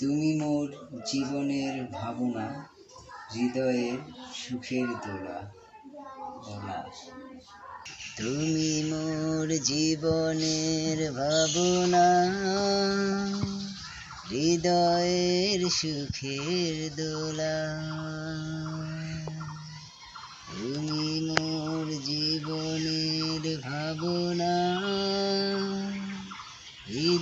তুমি মোর জীবনের ভাবনা হৃদয়ের সুখের দোলা দোলা। তুমি মোর জীবনের ভাবনা, হৃদয়ের সুখের দোলা।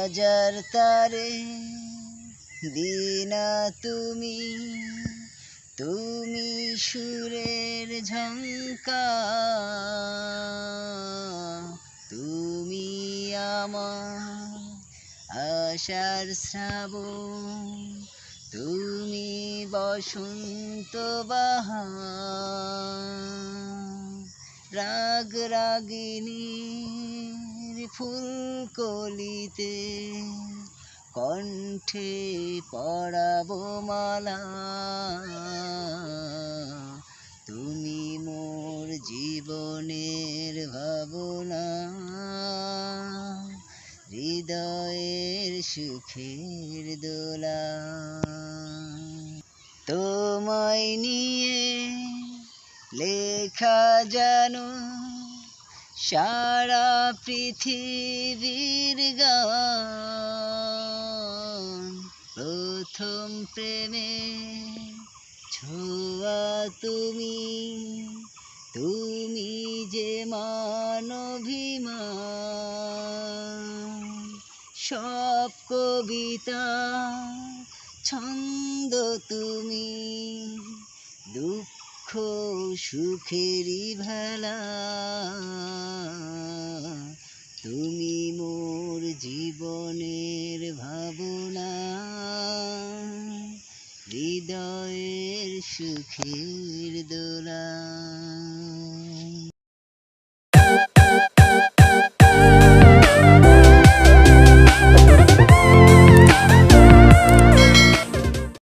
হাজার তারে, দিনা তুমি তুমি সুরের ঝঙ্কা তুমি আমার আশার শ্রাব তুমি বসন্ত বাহার, রাগ রাগিনীর ফুলকলিতে কণ্ঠে পড়াবো মালা। তুমি মোর জীবনের ভাবনা, হৃদয়ের সুখের দোলা। তোমায় নিয়ে লেখা জানো সারা পৃথিবীর গান। প্রথম প্রেমে ছোঁয়া তুমি তুমি যে মানভিমান। সব কবিতা ছন্দ তুমি, দুঃখ সুখেরই ভেলা। হৃদয়ের সুখের দোলা।